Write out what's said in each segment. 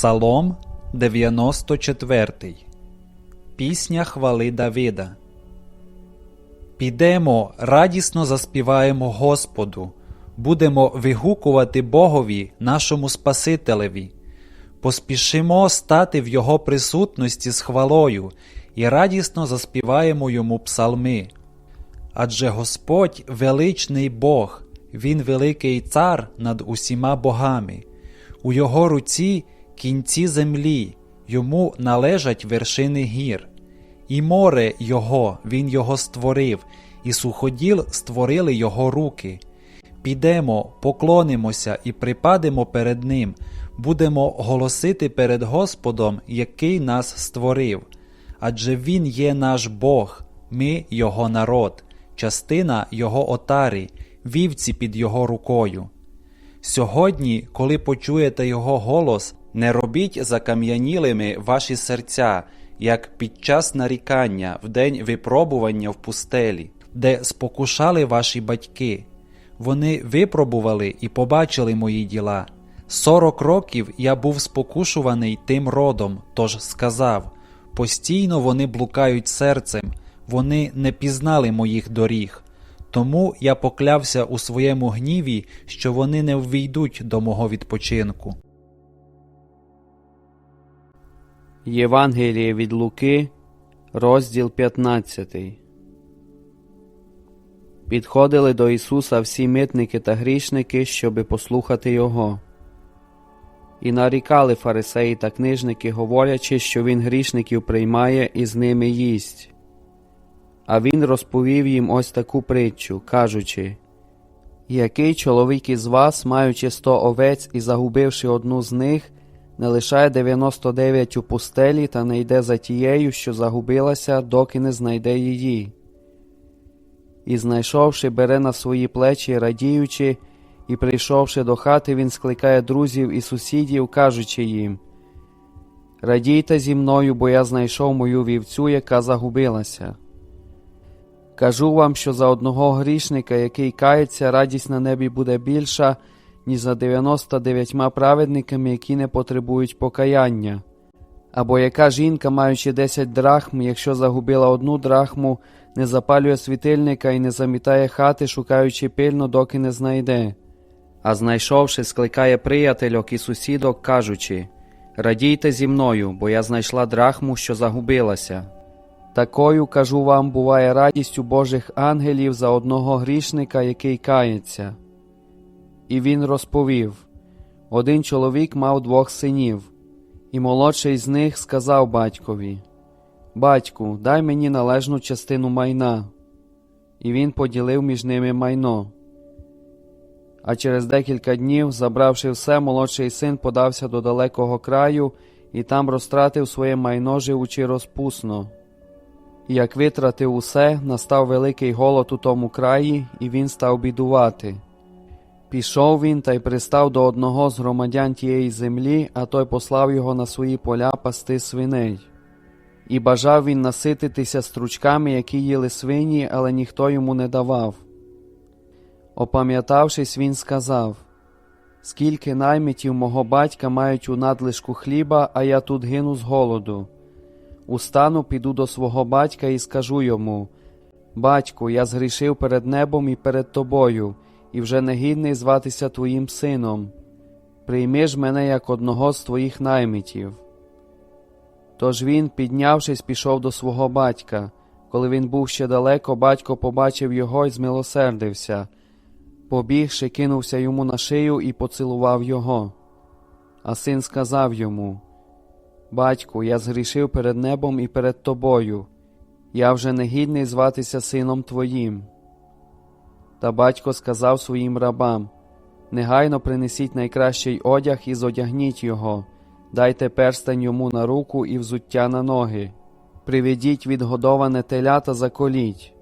Псалом 94. Пісня хвали Давида. Підемо, радісно заспіваємо Господу, будемо вигукувати Богові, нашому Спасителеві. Поспішимо стати в Його присутності з хвалою і радісно заспіваємо йому псалми. Адже Господь величний Бог, Він великий цар над усіма богами. У Його руці кінці землі, йому належать вершини гір. І море Його, Він його створив, і суходіл створили Його руки. Підемо, поклонимося і припадемо перед Ним, будемо голосити перед Господом, який нас створив. Адже Він є наш Бог, ми Його народ, частина Його отари, вівці під Його рукою. Сьогодні, коли почуєте Його голос, не робіть закам'янілими ваші серця, як під час нарікання в день випробування в пустелі, де спокушали ваші батьки. Вони випробували і побачили мої діла. Сорок років я був спокушуваний тим родом, тож сказав постійно вони блукають серцем, вони не пізнали моїх доріг. Тому я поклявся у своєму гніві, що вони не ввійдуть до мого відпочинку. Євангеліє від Луки, розділ 15. Підходили до Ісуса всі митники та грішники, щоби послухати Його. І нарікали фарисеї та книжники, говорячи, що Він грішників приймає і з ними їсть. А він розповів їм ось таку притчу, кажучи Який чоловік із вас, маючи сто овець і загубивши одну з них, не лишає 99 у пустелі та не йде за тією, що загубилася, доки не знайде її. І, знайшовши, бере на свої плечі, радіючи, і, прийшовши до хати, він скликає друзів і сусідів, кажучи їм Радійте зі мною, бо я знайшов мою вівцю, яка загубилася. Кажу вам, що за одного грішника, який кається, радість на небі буде більша, ніж за 99 праведниками, які не потребують покаяння. Або яка жінка, маючи 10 драхм, якщо загубила одну драхму, не запалює світильника і не замітає хати, шукаючи пильно, доки не знайде. А знайшовши, скликає приятельок і сусідок, кажучи Радійте зі мною, бо я знайшла драхму, що загубилася. Такою, кажу вам, буває радість у Божих ангелів за одного грішника, який кається. І він розповів один чоловік мав двох синів, і молодший з них сказав батькові Батьку, дай мені належну частину майна. І він поділив між ними майно. А через декілька днів, забравши все, молодший син подався до далекого краю і там розтратив своє майно, живучи розпусно. І як витратив усе, настав великий голод у тому краї, і він став бідувати. Пішов він та й пристав до одного з громадян тієї землі, а той послав його на свої поля пасти свиней. І бажав він насититися стручками, які їли свині, але ніхто йому не давав. Опам'ятавшись, він сказав Скільки наймитів мого батька мають у надлишку хліба, а я тут гину з голоду. Устану, піду до свого батька і скажу йому Батьку, я згрішив перед небом і перед тобою, і вже не гідний зватися твоїм сином. Прийми ж мене як одного з твоїх наймитів. Тож він, піднявшись, пішов до свого батька. Коли він був ще далеко, батько побачив його і змилосердився. Побігши, кинувся йому на шию і поцілував його. А син сказав йому Батьку, я згрішив перед небом і перед тобою. Я вже не гідний зватися сином твоїм. Та батько сказав своїм рабам Негайно принесіть найкращий одяг і зодягніть його, дайте перстень йому на руку і взуття на ноги. Приведіть відгодоване теля та заколіть.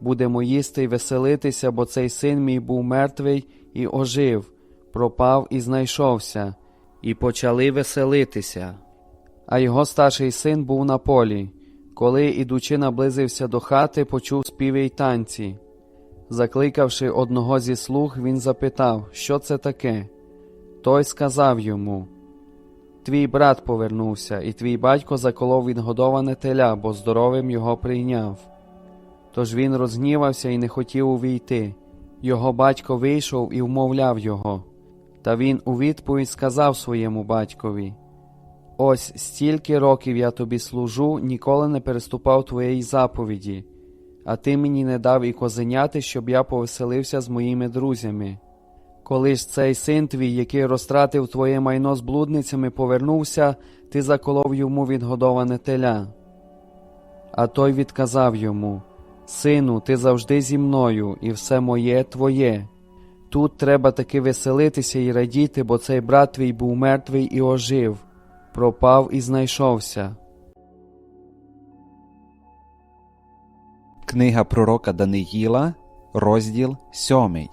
Будемо їсти й веселитися, бо цей син мій був мертвий і ожив, пропав і знайшовся, і почали веселитися. А його старший син був на полі. Коли, ідучи, наблизився до хати, почув співи й танці. Закликавши одного зі слуг, він запитав, що це таке. Той сказав йому Твій брат повернувся, і твій батько заколов відгодоване теля, бо здоровим його прийняв. Тож він розгнівався і не хотів увійти. Його батько вийшов і вмовляв його. Та він у відповідь сказав своєму батькові: Ось стільки років я тобі служу, ніколи не переступав твоєї заповіді, а ти мені не дав і козеняти, щоб я повеселився з моїми друзями. Коли ж цей син твій, який розтратив твоє майно з блудницями, повернувся, ти заколов йому відгодоване теля. А той відказав йому: Сину, ти завжди зі мною, і все моє твоє. Тут треба таки веселитися і радіти, бо цей брат твій був мертвий і ожив, пропав і знайшовся. Книга пророка Даниїла, розділ 7.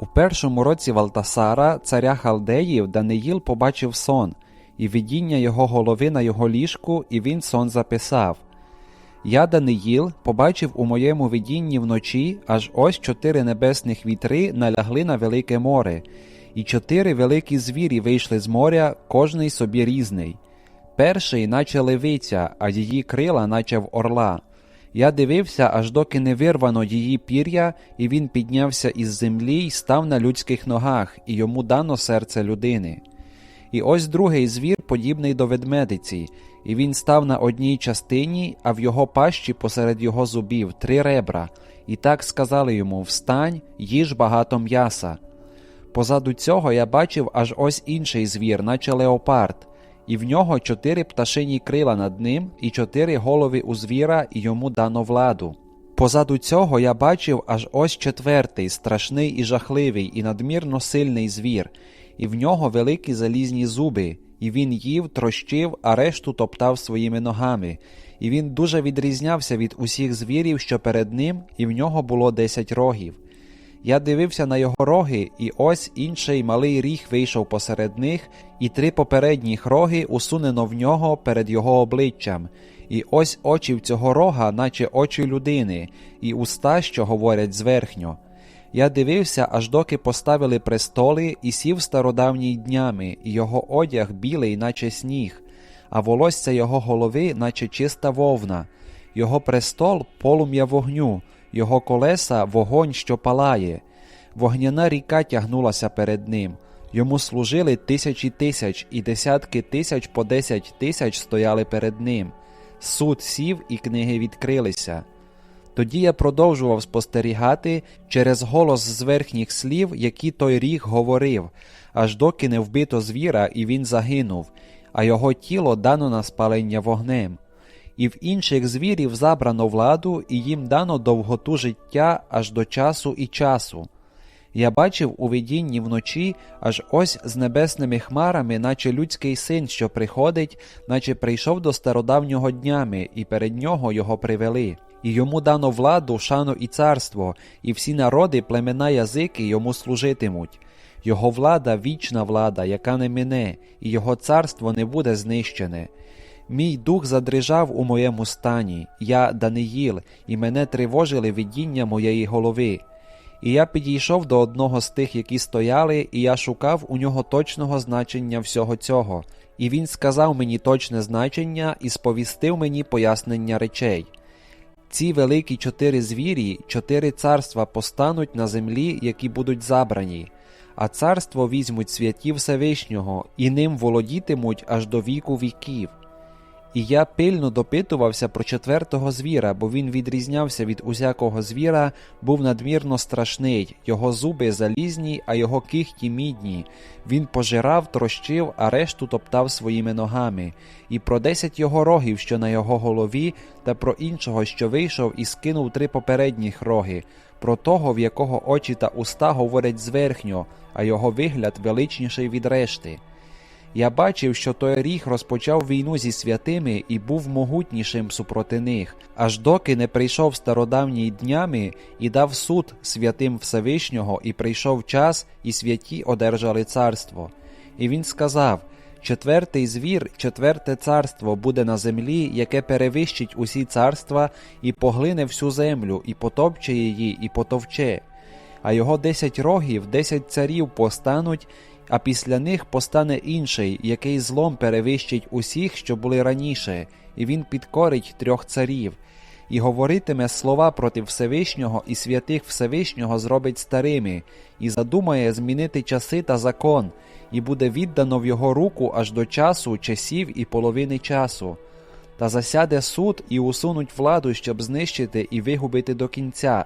У першому році Валтасара, царя Халдеїв, Даниїл побачив сон, і видіння його голови на його ліжку, і він сон записав. Я, Даниїл, побачив у моєму видінні вночі, аж ось чотири небесних вітри налягли на велике море, і чотири великі звірі вийшли з моря, кожний собі різний. Перший, наче левиця, а її крила, наче в орла. Я дивився, аж доки не вирвано її пір'я, і він піднявся із землі й став на людських ногах, і йому дано серце людини. І ось другий звір, подібний до ведмедиці, і він став на одній частині, а в його пащі посеред його зубів три ребра, і так сказали йому Встань, їж багато м'яса. Позаду цього я бачив аж ось інший звір, наче леопард, і в нього чотири пташині крила над ним, і чотири голови у звіра, і йому дано владу. Позаду цього я бачив аж ось четвертий, страшний і жахливий, і надмірно сильний звір, і в нього великі залізні зуби, і він їв, трощив, а решту топтав своїми ногами. І він дуже відрізнявся від усіх звірів, що перед ним, і в нього було десять рогів. Я дивився на його роги, і ось інший малий ріг вийшов посеред них, і три попередніх роги усунено в нього перед його обличчям. І ось очі в цього рога, наче очі людини, і уста, що говорять зверхньо. Я дивився, аж доки поставили престоли, і сів стародавній днями, і його одяг білий, наче сніг, а волосся його голови, наче чиста вовна, його престол полум'я вогню, його колеса вогонь, що палає. Вогняна ріка тягнулася перед ним. Йому служили тисячі тисяч, і десятки тисяч по десять тисяч стояли перед ним. Суд сів, і книги відкрилися. Тоді я продовжував спостерігати через голос з верхніх слів, які той ріг говорив, аж доки не вбито звіра, і він загинув, а його тіло дано на спалення вогнем. І в інших звірів забрано владу, і їм дано довготу життя аж до часу і часу. Я бачив у видінні вночі аж ось з небесними хмарами, наче людський син, що приходить, наче прийшов до стародавнього днями, і перед нього його привели. І йому дано владу, шану і царство, і всі народи, племена язики йому служитимуть. Його влада вічна влада, яка не мине, і його царство не буде знищене. Мій дух задрижав у моєму стані, я Даниїл, і мене тривожили видіння моєї голови. І я підійшов до одного з тих, які стояли, і я шукав у нього точного значення всього цього. І він сказав мені точне значення і сповістив мені пояснення речей. Ці великі чотири звірі, чотири царства постануть на землі, які будуть забрані, а царство візьмуть святі Всевишнього, і ним володітимуть аж до віку віків. І я пильно допитувався про четвертого звіра, бо він відрізнявся від усякого звіра, був надмірно страшний, його зуби залізні, а його кихті мідні. Він пожирав, трощив, а решту топтав своїми ногами, і про десять його рогів, що на його голові, та про іншого, що вийшов і скинув три попередніх роги, про того, в якого очі та уста говорять зверхньо, а його вигляд величніший від решти. Я бачив, що той ріг розпочав війну зі святими і був могутнішим супроти них, аж доки не прийшов стародавній днями і дав суд святим Всевишнього, і прийшов час, і святі одержали царство. І він сказав: Четвертий звір, четверте царство буде на землі, яке перевищить усі царства, і поглине всю землю, і потопче її, і потовче. А його десять рогів, десять царів постануть, а після них постане інший, який злом перевищить усіх, що були раніше, і він підкорить трьох царів, і говоритиме слова проти Всевишнього і святих Всевишнього зробить старими, і задумає змінити часи та закон, і буде віддано в його руку аж до часу, часів і половини часу. Та засяде суд і усунуть владу, щоб знищити і вигубити до кінця.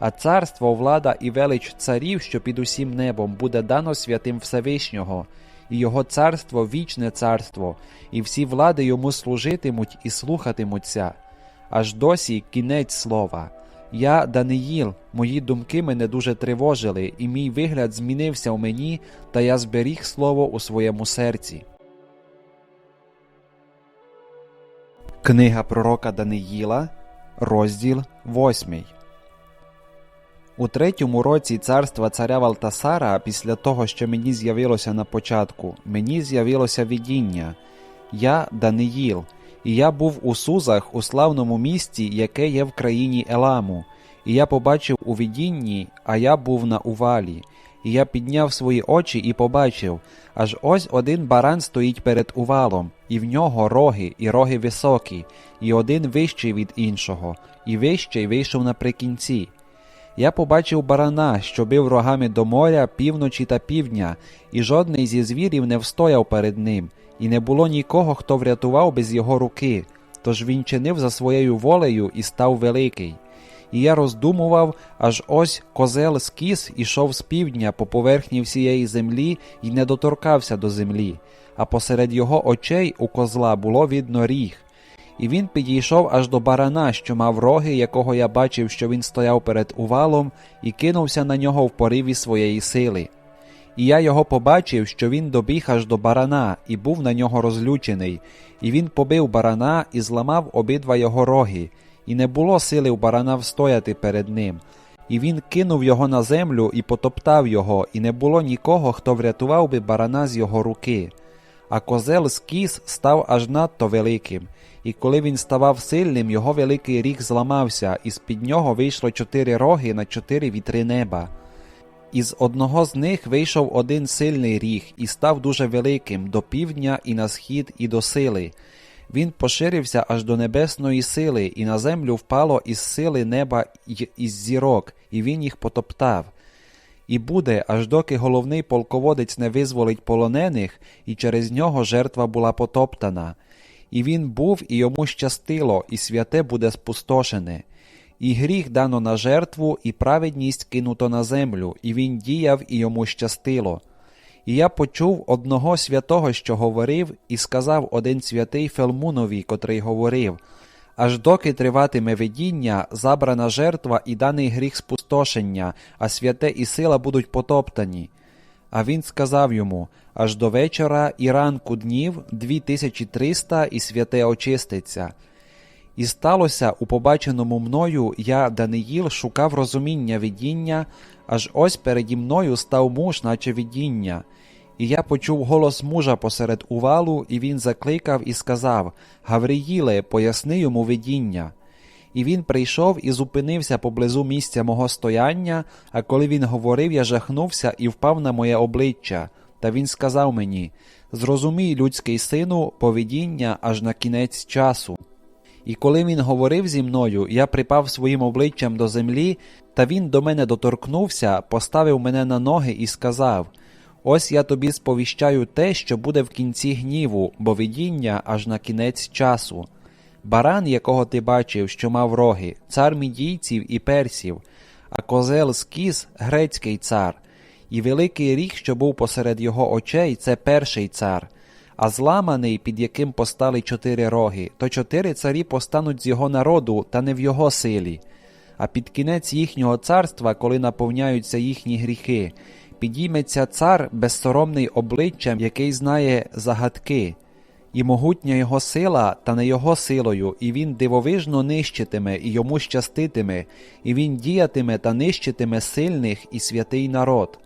А царство, влада і велич царів, що під усім небом, буде дано святим Всевишнього, і його царство вічне царство, і всі влади йому служитимуть і слухатимуться. Аж досі кінець слова. Я, Даниїл, мої думки мене дуже тривожили, і мій вигляд змінився у мені, та я зберіг слово у своєму серці. Книга пророка Даниїла, розділ 8. У третьому році царства царя Валтасара, після того, що мені з'явилося на початку, мені з'явилося видіння. Я Даниїл, і я був у Сузах у славному місті, яке є в країні Еламу. І я побачив у видінні, а я був на увалі. І я підняв свої очі і побачив, аж ось один баран стоїть перед увалом, і в нього роги, і роги високі, і один вищий від іншого, і вищий вийшов наприкінці. Я побачив барана, що бив рогами до моря півночі та півдня, і жодний зі звірів не встояв перед ним, і не було нікого, хто врятував без його руки. Тож він чинив за своєю волею і став великий. І я роздумував, аж ось козел скіс ішов з півдня по поверхні всієї землі і не доторкався до землі, а посеред його очей у козла було видно ріг. І він підійшов аж до барана, що мав роги, якого я бачив, що він стояв перед увалом, і кинувся на нього в пориві своєї сили. І я його побачив, що він добіг аж до барана, і був на нього розлючений, і він побив барана і зламав обидва його роги, і не було сили у барана встояти перед ним. І він кинув його на землю і потоптав його, і не було нікого, хто врятував би барана з його руки. А козел скіс став аж надто великим, і коли він ставав сильним, його великий ріг зламався, і з під нього вийшло чотири роги на чотири вітри неба. Із одного з них вийшов один сильний ріг і став дуже великим до півдня і на схід, і до сили. Він поширився аж до небесної сили, і на землю впало із сили неба й із зірок, і він їх потоптав. І буде, аж доки головний полководець не визволить полонених, і через нього жертва була потоптана. І він був, і йому щастило, і святе буде спустошене. І гріх дано на жертву, і праведність кинуто на землю, і він діяв, і йому щастило. І я почув одного святого, що говорив, і сказав один святий Фелмунові, котрий говорив аж доки триватиме видіння, забрана жертва і даний гріх спустошення, а святе і сила будуть потоптані. А він сказав йому аж до вечора і ранку днів дві тисячі триста, і святе очиститься. І сталося у побаченому мною я, Даниїл, шукав розуміння видіння, аж ось переді мною став муж, наче видіння. І я почув голос мужа посеред увалу, і він закликав і сказав Гавриїле, поясни йому видіння. І він прийшов і зупинився поблизу місця мого стояння, а коли він говорив, я жахнувся і впав на моє обличчя. Та він сказав мені Зрозумій, людський сину, поведіння аж на кінець часу. І коли він говорив зі мною, я припав своїм обличчям до землі, та він до мене доторкнувся, поставив мене на ноги і сказав Ось я тобі сповіщаю те, що буде в кінці гніву, бо видіння аж на кінець часу. Баран, якого ти бачив, що мав роги, цар мідійців і персів, а козел скіс грецький цар, і великий ріг, що був посеред його очей, це перший цар, а зламаний, під яким постали чотири роги, то чотири царі постануть з його народу, та не в його силі. А під кінець їхнього царства, коли наповняються їхні гріхи, підійметься цар безсоромний обличчям, який знає загадки, і могутня його сила, та не його силою, і він дивовижно нищитиме, і йому щаститиме, і він діятиме та нищитиме сильних і святий народ.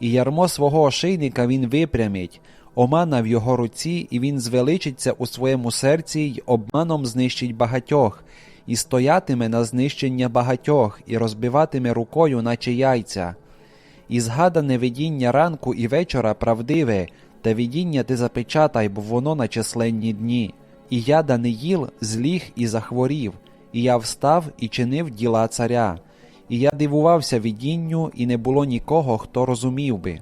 І ярмо свого ошейника він випрямить, омана в його руці, і він звеличиться у своєму серці й обманом знищить багатьох, і стоятиме на знищення багатьох, і розбиватиме рукою, наче яйця. і згадане видіння ранку і вечора правдиве, та видіння ти запечатай, бо воно на численні дні. І я Даниїл зліг і захворів, і я встав і чинив діла царя. І я дивувався видінню, і не було нікого, хто розумів би.